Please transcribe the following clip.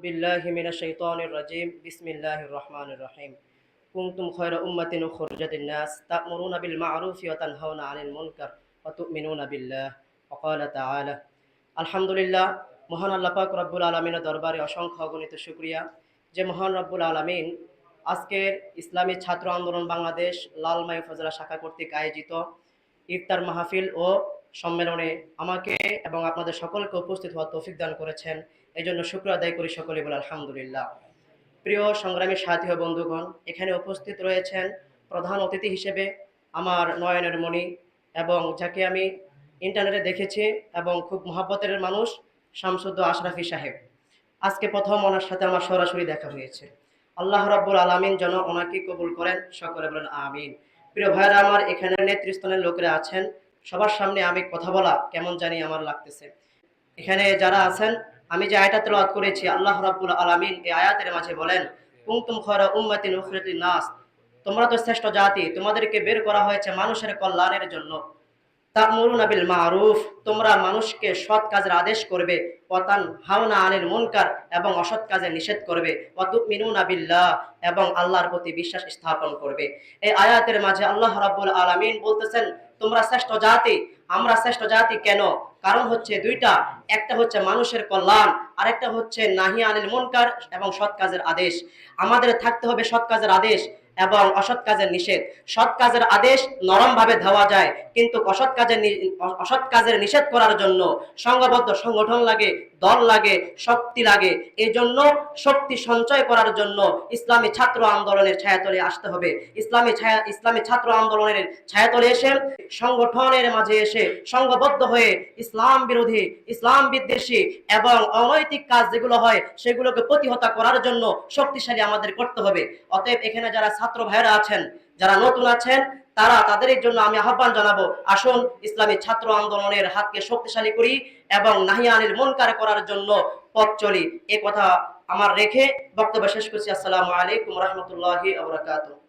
بالله من الشيطان الرجيم بسم الله الرحمن الرحيم كنتم خير أمة أخرجت الناس تأمرون بالمعروف وتنهون عن المنكر وتؤمنون بالله وقال تعالى الحمد لله মহান আল্লাহ পাক রব্বুল আলমিনের দরবারে অসংখ্য অগণিত শুক্রিয়া যে মহান রব্বুল আলমিন আজকের ইসলামী ছাত্র আন্দোলন বাংলাদেশ লালমাই ফজলা শাখা কর্তৃক আয়োজিত ইফতার মাহফিল ও সম্মেলনে আমাকে এবং আপনাদের সকলকে উপস্থিত হওয়ার তৌফিক দান করেছেন। এই জন্য শুক্র আদায় করি সকলে বলে আলহামদুলিল্লাহ। প্রিয় সংগ্রামী সাথী ও বন্ধুগণ, এখানে উপস্থিত রয়েছেন প্রধান অতিথি হিসেবে আমার নয়নের মণি এবং যাকে আমি ইন্টারনেটে দেখেছি এবং খুব মহাব্বতের মানুষ, শামসুদ্দ আশরাফি সাহেব। আজকে প্রথম ওনার সাথে আমার সরাসরি দেখা হয়েছে। আল্লাহ রাব্বুল আলামিন যেন ওনাকে কবুল করেন, সকলে বলেন আমিন। প্রিয় ভাইরা আমার এখানে নেতৃস্থানের লোকেরা আছেন। সবার সামনে আমি কথা বলা কেমন জানি আমার লাগতেছে। এখানে যারা আছেন, আমি যে আয়াতটা তেলাওয়াত করেছি, আল্লাহ রাব্বুল আলামিন এই আয়াতের মাঝে বলেন, কুনতুম খায়রা উম্মাতিন উখরিজাত নাস তোমরা তো শ্রেষ্ঠ জাতি, তোমাদেরকে বের করা হয়েছে মানুষের কল্যাণের জন্য। তা'মুরুনা বিল মারুফ, তোমরা মানুষকে সৎ কাজের আদেশ করবে। ওয়াতান হাওনা আনিল মুনকার, এবং অসৎ কাজে নিষেধ করবে। ওয়াতুমিনুনা বিল্লাহ, এবং আল্লাহর প্রতি বিশ্বাস স্থাপন করবে। এই আয়াতের মাঝে আল্লাহ রাব্বুল আলামিন বলতেছেন তোমরা শ্রেষ্ঠ জাতি, আমরা শ্রেষ্ঠ জাতি কেন? কারণ হচ্ছে দুইটা, একটা হচ্ছে মানুষের কল্যাণ, আরেকটা হচ্ছে নাহি আনিল মুনকার এবং সৎ কাজের আদেশ। আমাদের থাকতে হবে সৎ কাজের আদেশ। এবং অসৎ কাজের নিষেধ। সৎ কাজের আদেশ নরম ভাবে দেওয়া যায়, কিন্তু অসৎ কাজের অসৎ কাজের নিষেধ করার জন্য সংঘবদ্ধ সংগঠন লাগে, দল লাগে, শক্তি লাগে। এই জন্য শক্তি সঞ্চয় করার জন্য ইসলামী ছাত্র আন্দোলনের ছায়াতলে আসতে হবে। ইসলামী ছায়া ইসলামী ছাত্র আন্দোলনের ছায়াতলে এসে সংগঠনের মাঝে এসে সংঘবদ্ধ হয়ে ইসলাম বিরোধী, ইসলাম বিদ্বেষী এবং অনৈতিক কাজ যেগুলো হয়, সেগুলোকে প্রতিহত করার জন্য শক্তিশালী আমাদের করতে হবে। অতএব এখানে যারা ছাত্র ভাইরা আছেন, যারা নতুন আছেন, তারা তাদের জন্য আমি আহ্বান জানাব, আসুন ইসলামী ছাত্র আন্দোলনের হাতকে শক্তিশালী করি এবং নাহিয়ানির মনকার করার জন্য পথ চলি। এ কথা আমার রেখে বক্তব্য শেষ করছি। আসসালামু আলাইকুম রহমতুল্লাহি আবরাকাতুহ